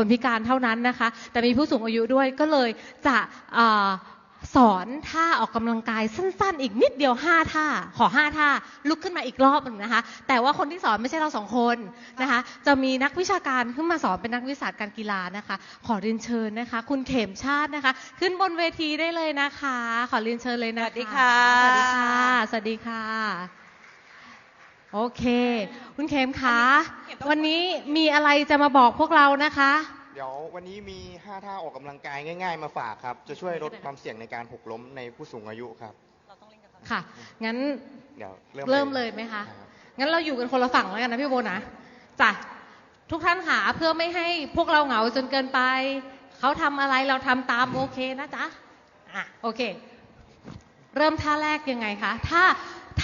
คนพิการเท่านั้นนะคะ แต่มีผู้สูงอายุด้วยก็เลยจะเอ่อสอนท่าออกกำลังกายสั้นๆ อีกนิดเดียว5ท่าขอ5ท่าลุกขึ้นมาอีกรอบหนึ่งนะคะ แต่ว่าคนที่สอนไม่ใช่เราสองคนนะคะ จะมีนักวิชาการขึ้นมาสอนเป็นนักวิชาการการกีฬานะคะ ขอเรียนเชิญนะคะ คุณเข็มชาตินะคะ ขึ้นบนเวทีได้เลยนะคะ ขอเรียนเชิญเลยนะคะสวัสดีค่ะสวัสดีค่ะสวัสดีค่ะ โอเค คุณเข็มคะวันนี้มีอะไรจะมาบอกพวกเรานะคะ เดี๋ยววันนี้มี 5 ท่าออกกำลังกายง่าย ๆ มาฝากครับ จะช่วยลดความเสี่ยงในการหกล้มในผู้สูงอายุครับ ค่ะ งั้นเดี๋ยวเริ่มเริ่มเลยไหมคะรับงั้นเราอยู่กันคนละฝั่งแล้วกันนะพี่โบนะจ้ะทุกท่านค่ะเพื่อไม่ให้พวกเราเหงาจนเกินไป เขาทำอะไรเราทำตามโอเคนะจ๊ะอะโอเค เริ่มท่าแรกยังไงคะ ถ้า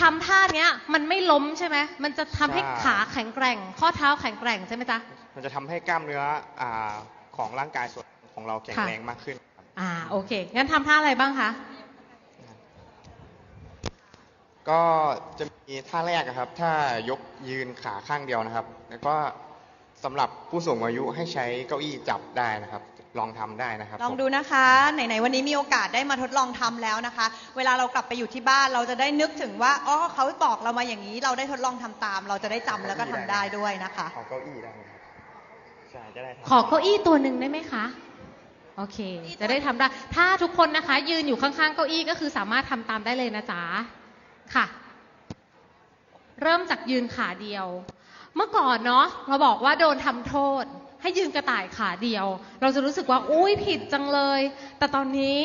ทำท่าเนี้ย มันไม่ล้มใช่ไหมมันจะทำให้ขาแข็งแกร่ง ข้อเท้าแข็งแกร่งใช่ไหมจ๊ะ มันจะทำให้กล้ามเนื้ออาของร่างกายส่วนของเราแข็งค่ะแรงมากขึ้นครับอ่าโอเค งั้นทำท่าอะไรบ้างคะ ก็จะมีท่าแรกนะครับ ถ้ายกยืนขาข้างเดียวนะครับ แล้วก็สำหรับผู้สูงอายุให้ใช้เก้าอี้จับได้นะครับ ลองทำได้นะครับ ลองดูนะคะ ไหนๆวันนี้มีโอกาสได้มาทดลองทำแล้วนะคะ เวลาเรากลับไปอยู่ที่บ้านเราจะได้นึกถึงว่าอ๋อเขาบอกเรามาอย่างนี้ เราได้ทดลองทำตาม เราจะได้จำแล้วก็ทำได้ด้วยนะคะขอเก้าอี้ได้ไหมครับใช่จะได้ทำขอเก้าอี้ตัวหนึ่งได้ไหมคะโอเค จะได้ทำได้ ถ้าทุกคนนะคะ ยืนอยู่ข้างๆเก้าอี้ก็คือสามารถทำตามได้เลยนะจ๊ะค่ะ เริ่มจากยืนขาเดียว เมื่อก่อนเนาะเราบอกว่าโดนทำโทษ ให้ยืนกระต่ายขาเดียว เราจะรู้สึกว่าอุ้ยผิดจังเลย แต่ตอนนี้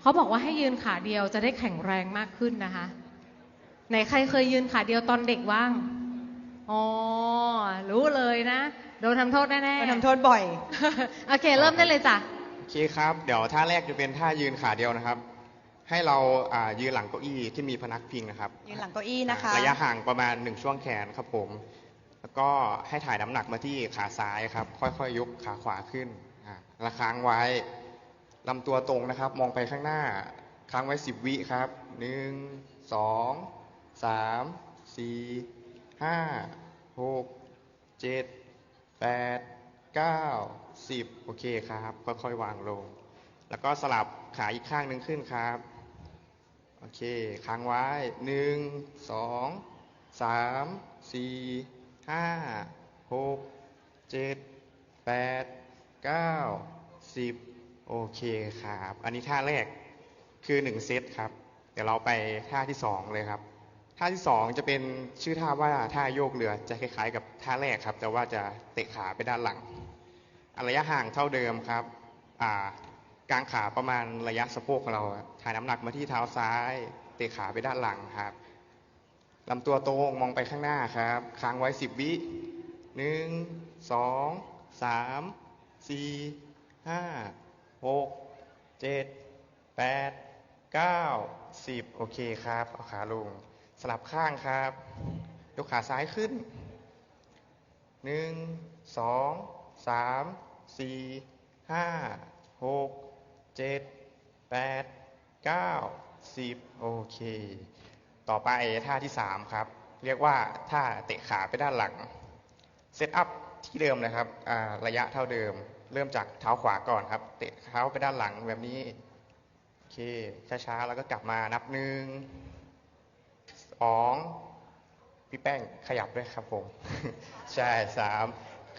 เขาบอกว่าให้ยืนขาเดียวจะได้แข็งแรงมากขึ้นนะคะไหนใครเคยยืนขาเดียวตอนเด็กบ้างอ๋อรู้เลยนะโดนทำโทษแน่ๆมาทำโทษบ่อย โอเค เริ่มได้เลยจ้ะโอเคครับ เดี๋ยวท่าแรกจะเป็นท่ายืนขาเดียวนะครับ ให้เราอ่ายืนหลังเก้าอี้ที่มีพนักพิงนะครับ ยืนหลังเก้าอี้นะคะ ระยะห่างประมาณหนึ่งช่วงแขนครับผม แล้วก็ให้ถ่ายน้ำหนักมาที่ขาซ้ายครับ ค่อยๆยกขาขวาขึ้นแล้วค้างไว้ลำตัวตรงนะครับ มองไปข้างหน้า ค้างไว้สิบวิครับหนึ่งสองสามสี่ห้าหกเจ็ดแปดเก้าสิบโอเคครับ ค่อยๆวางลง แล้วก็สลับขาอีกข้างหนึ่งขึ้นครับ โอเค ค้างไว้หนึ่งสองสามสี่ ห้าหกเจ็ดแปดเก้าสิบโอเคครับ อันนี้ท่าแรกคือหนึ่งเซตครับ เดี๋ยวเราไปท่าที่สองเลยครับท่าที่สองจะเป็นชื่อท่าว่าท่าโยกเรือจะคล้ายๆ กับท่าแรกครับ แต่ว่าจะเตะขาไปด้านหลังระยะห่างเท่าเดิมครับอ่ากางขาประมาณระยะสะโพกของเราถ่ายน้ำหนักมาที่เท้าซ้าย เตะขาไปด้านหลังครับ ลำตัวตรงมองไปข้างหน้าครับ ค้างไว้สิบวิหนึ่งสองสามสี่ห้าหกเจ็ดแปดเก้าสิบโอเคครับ เอาขาลง สลับข้างครับ ยกขาซ้ายขึ้นหนึ่งสองสามสี่ห้าหกเจ็ดแปดเก้าสิบโอเค ต่อไปท่าที่สามครับ เรียกว่าท่าเตะขาไปด้านหลังเซตอัพที่เดิมนะครับอ่าระยะเท่าเดิม เริ่มจากเท้าขวาก่อนครับ เตะเท้าไปด้านหลังแบบนี้โอเคช้าๆแล้วก็กลับมานับหนึ่งสองพี่แป้งขยับด้วยครับผม ใช่สาม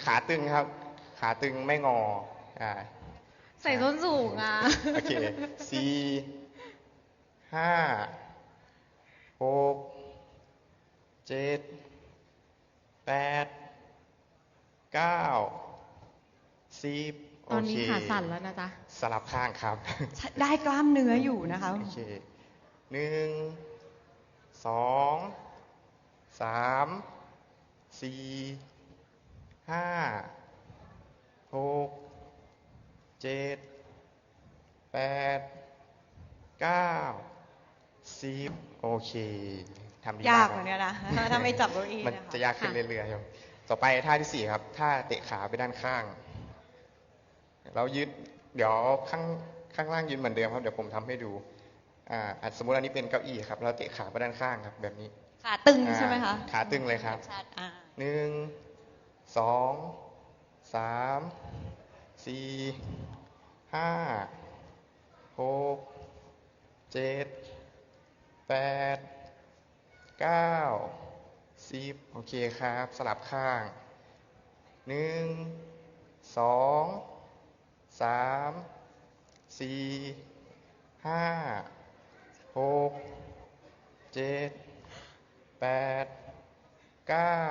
ขาตึงครับ ขาตึงไม่งออ่าใส่ส้นสูงอะโอเคสี่ห้า หกเจ็ดแปดเก้าสิบตอนนี้โเคขาสั่นแล้วนะจ๊ะ สลับข้างครับ ได้กล้ามเนื้ออยู่นะคะ โอเคหนึ่งสองสามสี่ห้าหกเจ็ดแปดเก้า สิบโอเคทำดียากคเหรัมือบนกันนะถ้าไม่จับเก้าอี้มันนะคะจะยากขึ้นค่ะเรื่อยๆครับต่อไปท่าที่สี่ครับท่าเตะขาไปด้านข้างเรายืดเดี๋ยวข้างข้างล่างยืนเหมือนเดิมครับเดี๋ยวผมทำให้ดูอ่าอะสมมติอันนี้เป็นเก้าอี้ครับ เราเตะขาไปด้านข้างครับ แบบนี้ ขาตึงใช่ไหมคะอ่าขาตึงเลยครับชัดอ่าหนึ่งสองสามสี่ห้าหกเจ็ด แปดเก้าสิบโอเคครับ สลับข้างหนึ่งสองสามสี่ห้าหกเจ็ดแปดเก้า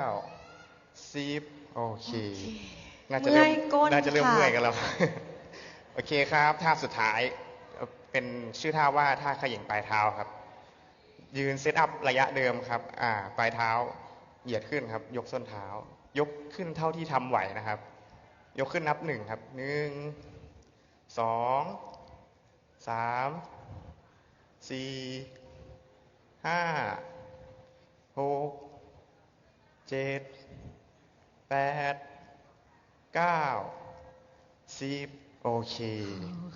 สิบโอเค น่าจะเริ่มเมื่อยก้นน่าจะเริ่มค่ะเมื่อยกันแล้ว โอเคครับ ท่าสุดท้ายเอ่อเป็นชื่อท่าว่าท่าเขย่งปลายเท้าครับ ยืนเซตอัพระยะเดิมครับ อ่า ปลายเท้าเหยียดขึ้นครับ ยกส้นเท้า ยกขึ้นเท่าที่ทำไหวนะครับ ยกขึ้นนับหนึ่งครับหนึ่งสองสามสี่ห้าหกเจ็ดแปดเก้าสิบ โอเค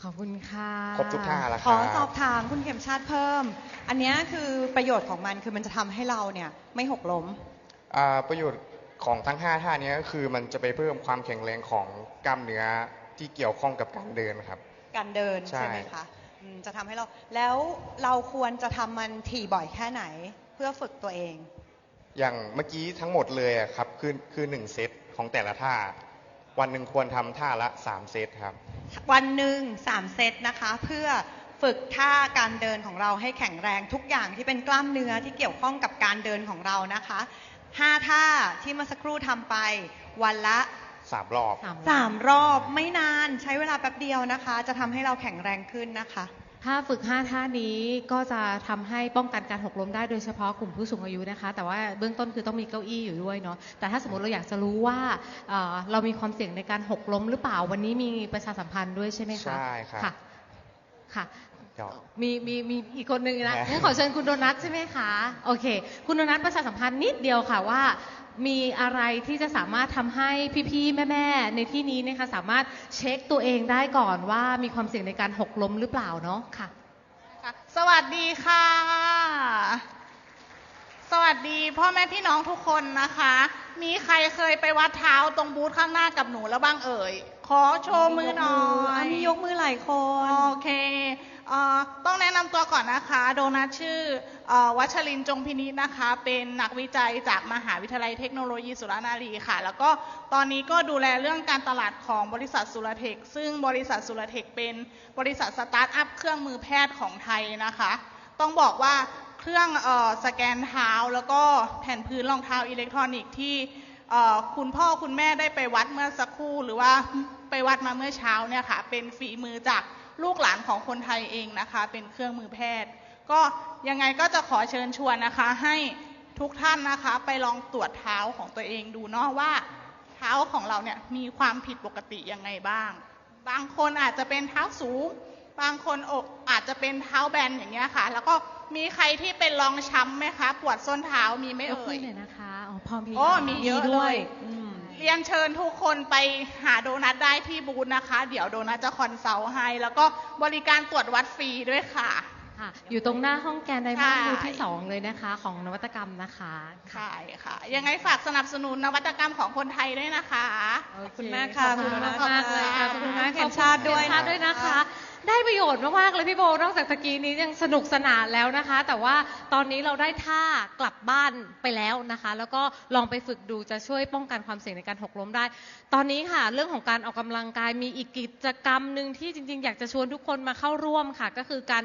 ขอบคุณค่ะครบทุกท่าแล้วขครัอบสอบถามคุณเข็มชาติเพิ่ม อันเนี้ยคือประโยชน์ของมันคือมันจะทำให้เราเนี่ยไม่หกล้มอ่าประโยชน์ของทั้ง 5 ท่านี้ก็คือมันจะไปเพิ่มความแข็งแรงของกล้ามเนื้อที่เกี่ยวข้องกับการเดินครับ การเดินใช่ใช่ไหมคะอืมจะทำให้เราแล้วเราควรจะทำมันถี่บ่อยแค่ไหนเพื่อฝึกตัวเอง อย่างเมื่อกี้ทั้งหมดเลยอะครับคือคือหนึ่งเซตของแต่ละท่า วันหนึ่งควรทำท่าละ 3 เซตครับ วันหนึ่งสามเซตนะคะ เพื่อฝึกท่าการเดินของเราให้แข็งแรงทุกอย่างที่เป็นกล้ามเนื้อที่เกี่ยวข้องกับการเดินของเรานะคะห้าท่าที่เมื่อสักครู่ทำไปวันละ 3 รอบ สามสามรอบไม่นานใช้เวลาแป๊บเดียวนะคะ จะทำให้เราแข็งแรงขึ้นนะคะ ถ้าฝึก 5 ท่านี้ก็จะทำให้ป้องกันการหกล้มได้โดยเฉพาะกลุ่มผู้สูงอายุนะคะ แต่ว่าเบื้องต้นคือต้องมีเก้าอี้อยู่ด้วยเนาะแต่ถ้าสมมติเราอยากจะรู้ว่าเอ่อเรามีความเสี่ยงในการหกล้มหรือเปล่าวันนี้มีประชาสัมพันธ์ด้วยใช่ไหมคะใช่ครับค่ะค่ะเดี๋ยว มีมีมีอีกคนนึงนะแหมงั้นขอเชิญคุณโดนัทใช่ไหมคะ โอเค คุณโดนัทประชาสัมพันธ์นิดเดียวค่ะว่า มีอะไรที่จะสามารถทำให้พี่ๆแม่ๆในที่นี้นะคะสามารถเช็คตัวเองได้ก่อนว่ามีความเสี่ยงในการหกล้มหรือเปล่าเนาะค่ะค่ะ สวัสดีค่ะ สวัสดีพ่อแม่พี่น้องทุกคนนะคะ มีใครเคยไปวัดเท้าตรงบูธข้างหน้ากับหนูแล้วบ้างเอ่ย ขอโชว์มือหน่อยอันนี้ยกมือหลายคน โอเคเอ่อ ต้องแนะนำตัวก่อนนะคะ โดนัทชื่ออวัชรินจงพินิจนะคะ เป็นนักวิจัยจากมหาวิทยาลัยเทคโนโลยีสุรนารีค่ะ แล้วก็ตอนนี้ก็ดูแลเรื่องการตลาดของบริษัทสุรเทค ซึ่งบริษัทสุรเทคเป็นบริษัทสตาร์ทอัพเครื่องมือแพทย์ของไทยนะคะ ต้องบอกว่าเครื่องออสแกนเท้า แล้วก็แผ่นพื้นรองเท้าอิเล็กทรอนิกส์ที่คุณพ่อคุณแม่ได้ไปวัดเมื่อสักครู่ หรือว่าไปวัดมาเมื่อเช้าเนี่ยค่ะ เป็นฝีมือจาก ลูกหลานของคนไทยเองนะคะ เป็นเครื่องมือแพทย์ ก็ยังไงก็จะขอเชิญชวนนะคะให้ทุกท่านนะคะไปลองตรวจเท้าของตัวเองดูเนาะว่า เท้าของเราเนี่ยมีความผิดปกติยังไงบ้าง บางคนอาจจะเป็นเท้าสูง บางคนอกอาจจะเป็นเท้าแบนอย่างเงี้ยค่ะ แล้วก็มีใครที่เป็นรองช้ำไหมคะ ปวดส้นเท้ามีไหมยกเอ่ขึ้ยนเลยนะคะ อ๋อพอมีโอ้มีเยอะด้วยเลยอืมเรียนเชิญทุกคนไปหาโดนัทได้ที่บูธนะคะ เดี๋ยวโดนัทจะคอนซัลท์ให้ แล้วก็บริการตรวจวัดฟรีด้วยค่ะ ค่ะ อยู่ตรงหน้าห้องแกนไดมอนด์ใช่บูธที่ 2 เลยนะคะ ของนวัตกรรมนะคะค่ะใช่ค่ะ ยังไงฝากสนับสนุนนวัตกรรมของคนไทยด้วยนะคะโอขอบเคคุณมากค่ะ ขอบคุณคุณโดนัทมากๆเลยค่ะขอบคุณมากเข็มชาติด้วยเข็มชาติด้วยนะนะคะคะ ได้ประโยชน์มากๆเลยพี่โบ นอกจากตะกี้นี้ยังสนุกสนานแล้วนะคะ แต่ว่าตอนนี้เราได้ท่ากลับบ้านไปแล้วนะคะ แล้วก็ลองไปฝึกดูจะช่วยป้องกันความเสี่ยงในการหกล้มได้ ตอนนี้ค่ะ เรื่องของการออกกำลังกายมีอีกกิจกรรมหนึ่งที่จริง ๆ อยากจะชวนทุกคนมาเข้าร่วมค่ะ ก็คือการ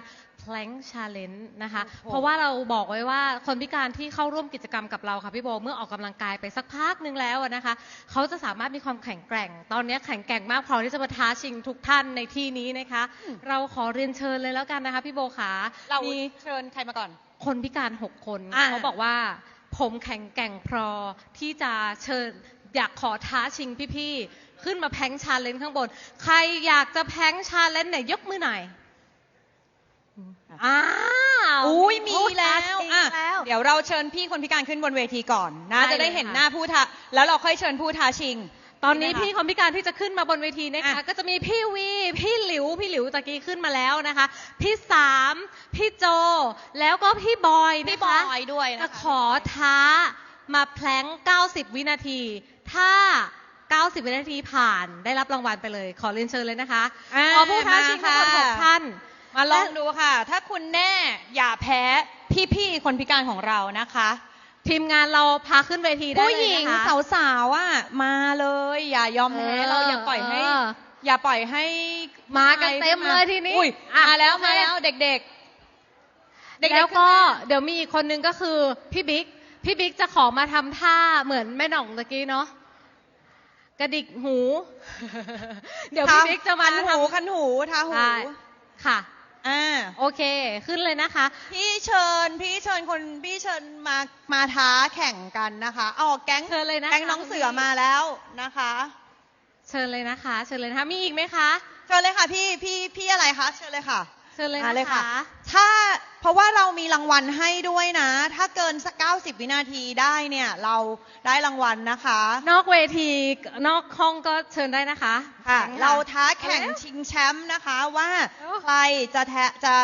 plank challenge นะคะ เพราะว่าเราบอกไว้ว่าคนพิการที่เข้าร่วมกิจกรรมกับเราค่ะพี่โบเมื่อออกกำลังกายไปสักพักหนึ่งแล้วอะนะคะเขาจะสามารถมีความแข็งแกร่ง ตอนนี้แข็งแกร่งมากพอที่จะมาท้าชิงทุกท่านในที่นี้นะคะ เราขอเรียนเชิญเลยแล้วกันนะคะพี่โบขาเรามีเชิญใครมาก่อน คนพิการหกคนอ่าเขาบอกว่า ผมแข็งแกร่งพอที่จะเชิญอยากขอท้าชิงพี่ๆขึ้นมาแพงชาเลนจ์ข้างบน ใครอยากจะแพงชาเลนจ์ไหนยกมือหน่อย อ้าวอุ้ยมีโอ้แล้วท้าชิงอะแล้วเดี๋ยวเราเชิญพี่คนพิการขึ้นบนเวทีก่อนนะได้จะได้เลยเห็นค่ะหน้าผู้ท้าแล้วเราค่อยเชิญผู้ท้าชิง ตอนนี้ดีไหมคะพี่คนพิการที่จะขึ้นมาบนเวทีนะคะอะก็จะมีพี่วีพี่หลิวพี่หลิวตะกี้ขึ้นมาแล้วนะคะ พี่สามพี่โจ แล้วก็พี่บอยพี่นะบคะอยด้วยจะนะคะขอท้ามาแพลง90 วินาที ถ้า90 วินาทีผ่านได้รับรางวัลไปเลย ขอเรียนเชิญเลยนะคะอ่าขอผู้ท้าชิงทั้งหมดมาค่ะหกท่าน มาลองดูค่ะ ถ้าคุณแน่อย่าแพ้พี่ๆคนพิการของเรานะคะ ทีมงานเราพาขึ้นเวทีได้ผู้เลหยญิงนะคะสาวๆอะมาเลย อย่ายอมแพ้เออเราอย่าปล่อยให้ เออ อย่าปล่อยให้มากันเต็มเลยทีนี้อุ้ยอะมาแล้วโอเค มาแล้วเด็กๆ เด็กๆแล้วก็ขึ้นมาเดี๋ยวมีอีกคนนึงก็คือพี่บิ๊ก พี่บิ๊กจะขอมาทำท่าเหมือนแม่หน่องตะกี้เนาะ กระดิกหู เดี๋ยวพี่บิ๊กจะมาคันทหูคันหูทาำหู ได้ค่ะ อ่า โอเค ขึ้นเลยนะคะ พี่เชิญ พี่เชิญคนพี่เชิญมามาท้าแข่งกันนะคะเอาแก๊งเชิญเลยนะคะ แก๊งน้องเสือมาแล้วนะคะ เชิญเลยนะคะ เชิญเลยนะคะมีอีกไหมคะ เชิญเลยค่ะพี่พี่พี่อะไรคะเชิญเลยค่ะเชิญเลยมานะเลยค่ะคะถ้า เพราะว่าเรามีรางวัลให้ด้วยนะ ถ้าเกินสัก 90 วินาทีได้เนี่ย เราได้รางวัลนะคะ นอกเวทีนอกห้องก็เชิญได้นะคะค่ะแข่งเราท้าแข่งเร็วชิงแชมป์นะคะว่าเร็วใครจะแทะจะ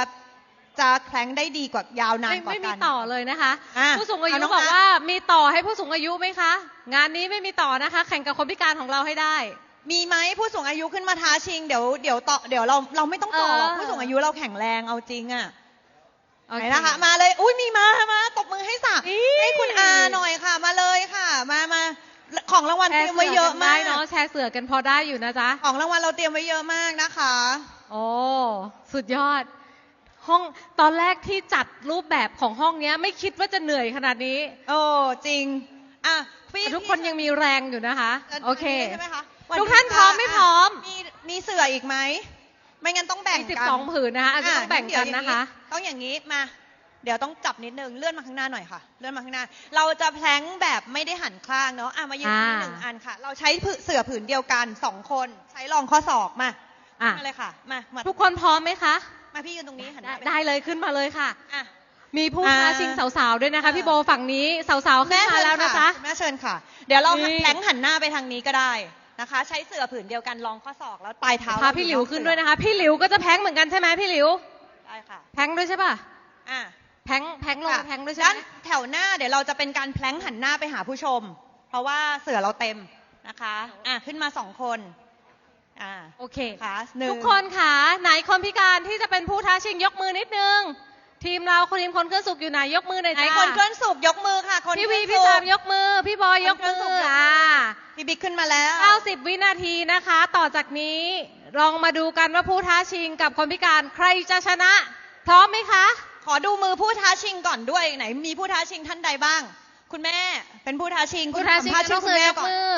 จะแข่งได้ดีกว่ายาวนานไม่กว่าไม่กัมีนต่อเลยนะคะอะผู้สูงอาเอายุน้องบอกอาร์ตว่ามีต่อให้ผู้สูงอายุไหมคะ งานนี้ไม่มีต่อนะคะ แข่งกับคนพิการของเราให้ได้ มีไหมผู้สูงอายุขึ้นมาท้าชิง เดี๋ยวเดี๋ยวต่อเดี๋ยวเราเราไม่ต้องต่อหรอกเออผู้สูงอายุเราแข็งแรงเอาจริงอะโอ ไหนเนะคะ มาเลย อุ้ยมีมามาตบมือให้สาอี๋ให้คุณอาหน่อยค่ะ มาเลยค่ะ มามาของรางวัลแชเตรีร์ยมไว้เยอะมากสืนได้เนาะแชร์เสือกันพอได้อยู่นะจ๊ะ ของรางวัลเราเตรียมไว้เยอะมากนะคะ โอ้สุดยอด ห้องตอนแรกที่จัดรูปแบบของห้องเนี้ย ไม่คิดว่าจะเหนื่อยขนาดนี้ โอ้จริงอะพี่แต่ทุกคนยังมีแรงอยู่นะคะจะโอเคใช่ไหมคะทุกท่านพร้อมไม่พร้อม มีมีเสืออีกไหม ไม่งั้นต้องแบ่งมีกันสิบสองผืนนะคะอาจจะต้องแบ่งกันนะคะ ต้องอย่างนี้มา เดี๋ยวต้องจับนิดนึงเลื่อนมาข้างหน้าหน่อยค่ะ เลื่อนมาข้างหน้า เราจะแพลงแบบไม่ได้หันข้างเนาะอะมายืนที่อ่าหนึ่งอันค่ะ เราใช้ผืนเสือผืนเดียวกันสองคนใช้รองข้อศอกมาอะมาเลยค่ะ มามาทุกคนพร้อมไหมคะ มาพี่ยืนตรงนี้หันหได้น้าปได้เลยขึ้นมาเลยค่ะอะ มีผู้อ่าท้าชิงสาวๆด้วยนะคะเออพี่โบฝั่งนี้สาวๆขึ้นมาแล้วนะจ๊ะคุณแม่เชิญค่ะ เดี๋ยวเรานี่แพลงหันหน้าไปทางนี้ก็ได้ นะคะ ใช้เสือผืนเดียวกันรองข้อศอกแล้วปลายเท้าพาพี่หลิวขึ้นด้วยนะคะ พี่หลิวก็จะแพงเหมือนกันใช่ไหมพี่หลิวได้ค่ะ แพงด้วยใช่ป่ะอะแพงแพงลงค่ะแพงด้วยใช่ด้าไหนมแถวหน้าเดี๋ยวเราจะเป็นการแพลงหันหน้าไปหาผู้ชม เพราะว่าเสือเราเต็มนะคะอะขึ้นมาสองคนอ่าโอเคขาหนึ่งทุกคนค่ะไหนคนพิการที่จะเป็นผู้ท้าชิงยกมือนิดนึง ทีมเราคนทีมคนเคลื่อนสุขอยู่ไหนยกมือหน่อยไหนจ้าคนเคลื่อนสุกยกมือค่ะ คนพี่วีเคลื่พี่อนสาสุมกยกมือ พี่บอยยกคนเคลื่มือนสุอกยกมืออ่าพี่บิ๊กขึ้นมาแล้ว90 วินาทีนะคะ ต่อจากนี้ลองมาดูกันว่าผู้ท้าชิงกับคนพิการใครจะชนะ พร้อมไหมคะ ขอดูมือผู้ท้าชิงก่อนด้วยไหน มีผู้ท้าชิงท่านใดบ้าง คุณแม่เป็นผู้ท้าชิงผู้ท้าชิงสัมภษณ์จะชื่ต้อองคุเสืณอแม่ยกก่อนมือ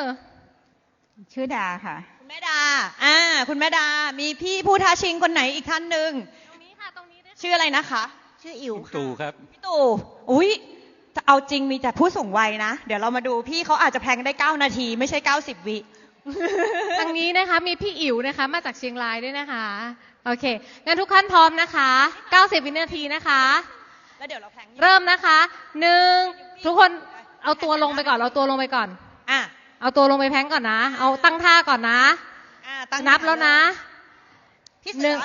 ชื่อดาค่ะ คุณแม่ดาอ่าคุณแม่ดา มีพี่ผู้ท้าชิงคนไหนอีกท่านหนึ่งตรงนี้ค่ะตรงนี้ด้วยชื่ออะไรนะคะ ชื่ออิ๋วค่ะตู่ครับพี่ตู่อุ้ยจะเอาจริงมีแต่ผู้สูงวัยนะ เดี๋ยวเรามาดูพี่เขาอาจจะแพลงได้ 9 นาที ไม่ใช่ 90 วิทางนี้นะคะมีพี่อิ๋วนะคะ มาจากเชียงรายด้วยนะคะ โอเคงั้นทุกท่านพร้อมนะคะ 90 วินาทีนะคะ แล้วเดี๋ยวเราแพลงเริ่มนะคะหนึ่งทุกคนเอาตัวลงไปก่อนเอาตัวลงไปก่อนอะเอาตัวลงไปแพงก่อนนะ เอาตั้งท่าก่อนนะอะตั้งนับแล้วนะพี่หเสืนึ่อง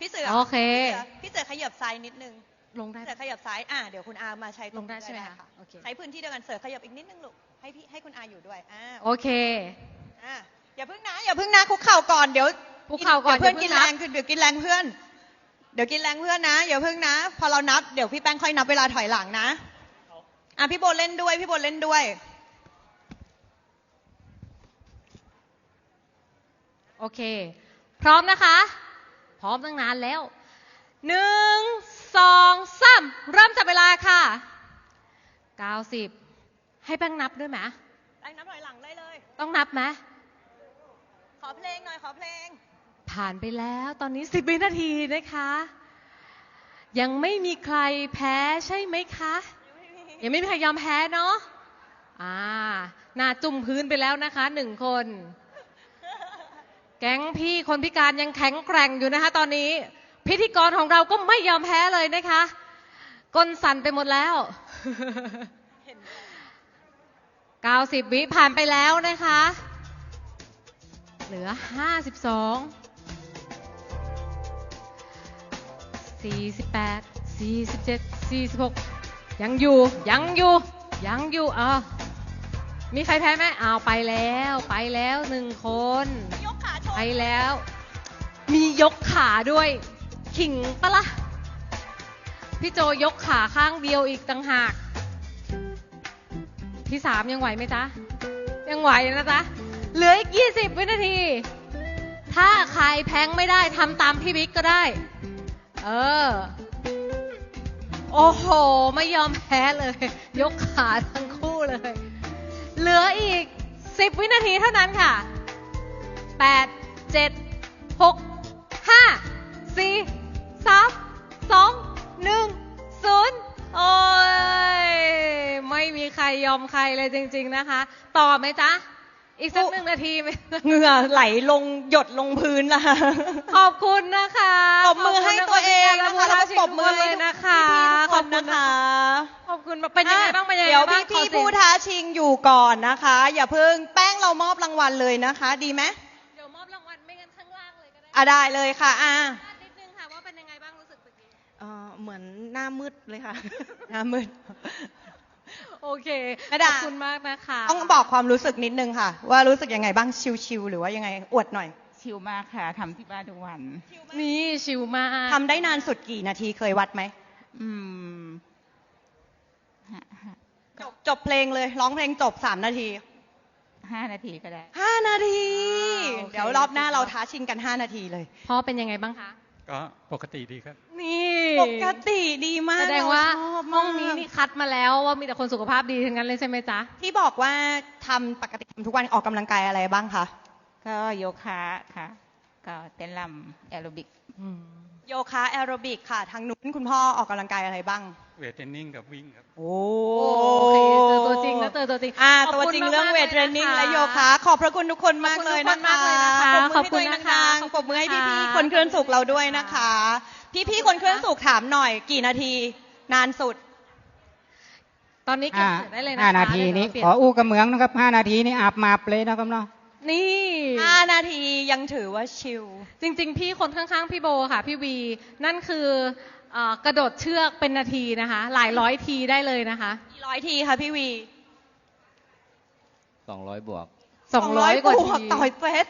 พี่เสือโอเคพี่เสือพี่เสือขยับซ้ายนิดนึง ลงได้ เสือขยับซ้าย อะเดี๋ยวคุณอามาใช้ตรลงได้นี้ใช่ไหมด้คะโอเค ใช้พื้นที่เดียวกันเสือขยับอีกนิดนึงลูก ให้พี่ให้คุณอาอยู่ด้วย อ่าโอเค อะอย่าเพิ่งนะ อย่าเพิ่งนะคุกเข่าก่อน เดี๋ยวคุกเข่าก่อนดี๋ยวเพื่อนอย่าเพิ่กิงนนับแรงขึ้นเดี๋ยวกินแรงเพื่อน เดี๋ยวกินแรงเพื่อนนะ อย่าเพิ่งนะ พอเรานับ เดี๋ยวพี่แป้งค่อยนับเวลาถอยหลังนะ อะพี่โบเล่นด้วย พี่โบเล่นด้วย โอเค พร้อมนะคะ พร้อมตั้งนานแล้วหนึ่งส องสามเริ่มจับเวลาค่ะ 90 ให้แป้งนับด้วยไหมแป้งนับถอยหลังได้เลย ต้องนับไหมขอเพลงหน่อยขอเพลง ผ่านไปแล้วตอนนี้ 10วินาทีนะคะ ยังไม่มีใครแพ้ใช่ไหมคะ ยังไม่มีใครยอมแพ้เนาะอ่าหน้าจุ่มพื้นไปแล้วนะคะหนึ่งคน แก๊งพี่คนพิการยังแข็งแกร่งอยู่นะคะ ตอนนี้ พิธีกรของเราก็ไม่ยอมแพ้เลยนะคะก้นสั่นไปหมดแล้ว 90 วิผ่านไปแล้วนะคะ เหลือ 52 48 47 46 ยังอยู่ ยังอยู่ ยังอยู่อะมีใครแพ้ไหมอ้าวไปแล้ว ไปแล้วหนึ่งคนยกขาโชไปว์แล้ว มียกขาด้วย ขิงปะละ่ะ พี่โจยกขาข้างเดียวอีกต่างหาก พี่สามยังไหวไหมจ๊ะ ยังไหวนะจ๊ะ เหลืออีก 20 วินาที ถ้าใครแพ้งไม่ได้ทำตามพี่บิ๊กก็ได้ เออ โอ้โห ไม่ยอมแพ้เลย ยกขาทั้งคู่เลย เหลืออีก 10 วินาทีเท่านั้นค่ะแปดเจ็ดหกห้า สี่สามสองหนึ่งศูนย์โอ้ยไม่มีใครยอมใครเลยจริง ๆนะคะ ต่อไหมจ๊ะ อีกสักหนึ่งนาทีไหมเหงื่อไหลลงหยดลงพื้นละขอบคุณนะคะปรบมือให้ตัวเองนะคะขแล้วบก็คุณปรบมือทุกนให้เลยนะนะคะคะขขออบบคุคุณณนะนะคะคะขอบคุณเป็นยังไงบ้างเป็นยังไงเดี๋ยวบ้างพี่ขอพี่เสียงผู้ท้าชิงอยู่ก่อนนะคะ อย่าเพิ่งแป้งเรามอบรางวัลเลยนะคะ ดีไหมเดี๋ยวมอบรางวัลไม่งั้นข้างล่างเลยก็ได้อะได้เลยค่ะอะนิดนึงค่ะว่าเป็นยังไงบ้างรู้สึกเมื่อกี้ เอ่อเหมือนหน้ามืดเลยค่ะ หน้ามืด โอเคแม่ขดาอบคุณมากนะคะ ต้องบอกความรู้สึกนิดนึงค่ะ ว่ารู้สึกยังไงบ้างชิวๆหรือว่ายังไงอวดหน่อยชิลมากค่ะทำที่บ้านทุกวัน นี่ชิวมาก ทำได้นานสุดกี่นาทีเคยวัดไหมอืมห้าห้าจบจบเพลงเลยร้องเพลงจบ3นาทีห้านาทีก็ได้5นาทีโอเคเดี๋ยวรอบหน้าเราท้าชิงกัน5นาทีเลย พ่อเป็นยังไงบ้างคะ ก็ปกติดีครับ นี่ ปกติดีมากแสดงว่าเรชบห้องนี้มากนี่คัดมาแล้วว่ามีแต่คนสุขภาพดีทั้งนั้นเลยใช่ไหมจ๊ะที่บอกว่าทำปกติทำทุกวันออกกำลังกายอะไรบ้างคะก็โยคะค่ะ ก็เต้นรำแอโรบิกโยคะแอโรบิกค่ะ ทางนู้นคุณพ่อออกกำลังกายอะไรบ้างเวทเทรนนิ่งกับวิ่งครับ โอ้โอเคเจอตัวจริงนะเจอตัวจริงอ่าขบตัวคุณจริงมากๆเรื่องเวทเทรนนิ่งและโยคะขอบพระคุณทุกคนมากเลยนะคะขอบคุณทุกคนมากเลยนะคะปรบมือให้ตัวเองดังๆปรบมือให้พี่ๆขอบคุณค่ะคนเคลื่อนสุขเราด้วยนะคะ พี่ๆคนเคลื่อนสุขถามหน่อย กี่นาที นานสุด ตอนนี้เก็บเสียงได้เลยนะคะห้านาทีนี้เดี๋ยวขอเราเปลี่ยอู้กระเหมืองนะครับห้านาทีนี้อาบมาบเลยนะครับเนาะนนี่5นาทียังถือว่าชิล จริงๆ พี่คนข้างๆ พี่โบค่ะ พี่วี นั่นคือเอ่อกระโดดเชือกเป็นนาทีนะคะ หลายร้อยทีได้เลยนะคะกี่ร้อยทีคะพี่วี200บวก สองร้อยกว่าบที ต่อยเฟส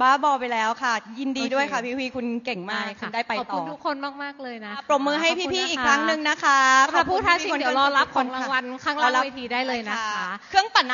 บ้าบอไปแล้วค่ะ ยินดีด้วยค่ะโอเคพี่วีคุณเก่งมากได้คุค่ะณได้ไปขอบต่คุอณทุกคนมาก ๆ เลยนะปรบมือให้ขบณพี่ๆนะะอีกครั้งหนึ่งนะคะสำหรับผู้ท้าชิงขบคุณเดี๋ยวรอรับของรางวัลข้างล่างรอรับเวทีได้เลยนะคะ เครื่องปั่น